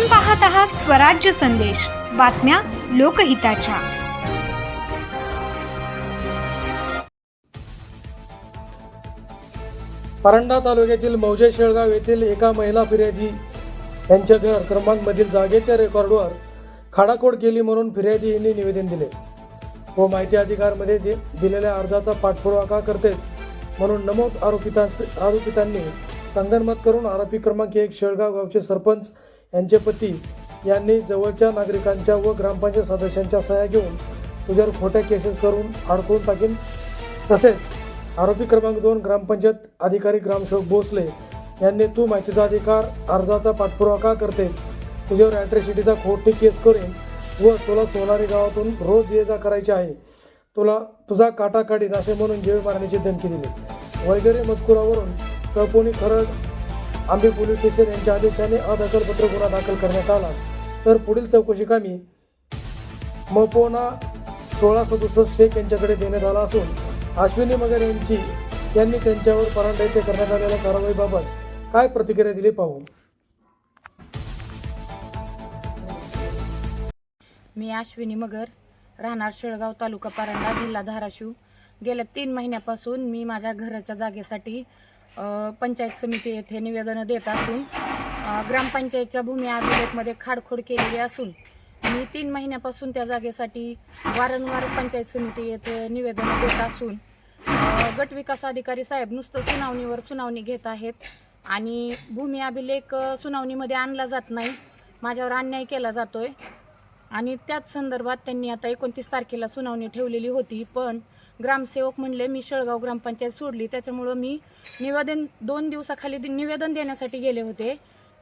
आपण पाहत आहात स्वराज्य संदेश. बातम्या लोकहिताच्या. परंडा तालुक्यातील मौजे शेळगाव येथील एका महिला फिर्यादी यांच्या घर क्रमांकमधील जागेच्या रेकॉर्डवर खाडाखोड केली म्हणून फिर्यादी यांनी निवेदन दिले. व माहिती अधिकारमध्ये दि- दिलेल्या अर्जाचा पाठपुरावा का करतेस म्हणून नमूद आरोपितांस आरोपितांनी संगनमत करून आरोपी क्रमांक एक शेळगाव गावचे सरपंच यांचे पती यांनी जवळच्या नागरिकांच्या व ग्रामपंचायत सदस्यांच्या सह्या घेऊन तुझ्यावर खोट्या केसेस करून अडकवून टाकीन. तसेच आरोपी क्रमांक दोन ग्रामपंचायत अधिकारी ग्रामसेवक भोसले यांनी तू माहितीचा अधिकार अर्जाचा पाठपुरावा का करतेस? तुझ्यावर ॲट्रॉसिटीचा खोटी केस करेन व तुला सोनारी गावातून रोज ये जा करायची आहे. तुला तुझा काटा काढीन असे म्हणून जीवे मारण्याची धमकी दिली. वगैरे मजकुरावरून सहपोनी खरड आंबे पोलीस स्टेशन यांच्या आदेशाने अदखलपत्र गुन्हा दाखल करण्यात आला. तर पुढील चौकशी कामी मपोना सोळा सदुसष्ट शेख यांच्याकडे देण्यात आला असून अश्विनी मगर यांची यांनी त्यांच्यावर परांडा करण्यात आलेल्या कारवाईबाबत काय प्रतिक्रिया दिली पाहू? मी अश्विनी मगर राहणार शेळगाव तालुका पारंडा जिल्हा धाराशिव. गेल्या तीन महिन्यापासून मी माझ्या घराच्या जागेसाठी पंचायत समिती येथे निवेदनं देत असून ग्रामपंचायतच्या भूमी अभिलेखमध्ये खाडखोड केलेली असून मी तीन महिन्यापासून त्या जागेसाठी वारंवार पंचायत समिती येथे निवेदनं देत असून गट विकास अधिकारी साहेब नुसतं सुनावणीवर सुनावणी घेत आहेत आणि भूमी अभिलेख सुनावणीमध्ये आणला जात नाही माझ्यावर अन्याय केला जातोय. आणि त्याच संदर्भात त्यांनी आता एकोणतीस तारखेला सुनावणी ठेवलेली होती पण ग्रामसेवक म्हणले मी शेळगाव ग्रामपंचायत सोडली. त्याच्यामुळं मी निवेदन दोन दिवसाखाली निवेदन देण्यासाठी गेले होते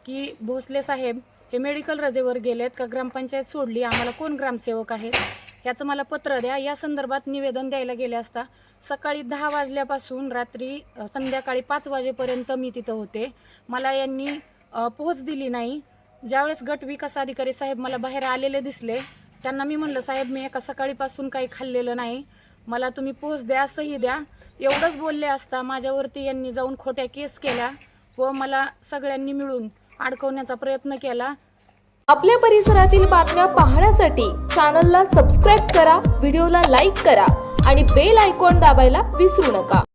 की भोसले साहेब हे मेडिकल रजेवर गेलेत का? ग्रामपंचायत सोडली. आम्हाला कोण ग्रामसेवक आहेत याचं मला पत्र द्या. या संदर्भात निवेदन द्यायला गेले असता सकाळी दहा वाजल्यापासून रात्री संध्याकाळी पाच वाजेपर्यंत मी तिथं होते. मला यांनी पोहोच दिली नाही. ज्यावेळेस गट विकास अधिकारी साहेब मला बाहेर आलेले दिसले त्यांना मी म्हणलं साहेब मी एका सकाळीपासून काही खाल्लेलं नाही. मला तुम्ही पोच द्या सही द्या. एवढंच बोलले असता माझ्यावरती यांनी जाऊन खोट्या केस केल्या व मला सगळ्यांनी मिळून अडकवण्याचा प्रयत्न केला. आपल्या परिसरातील बातम्या पाहण्यासाठी चॅनलला सबस्क्राईब करा व्हिडिओला लाईक करा आणि बेल आयकॉन दाबायला विसरू नका.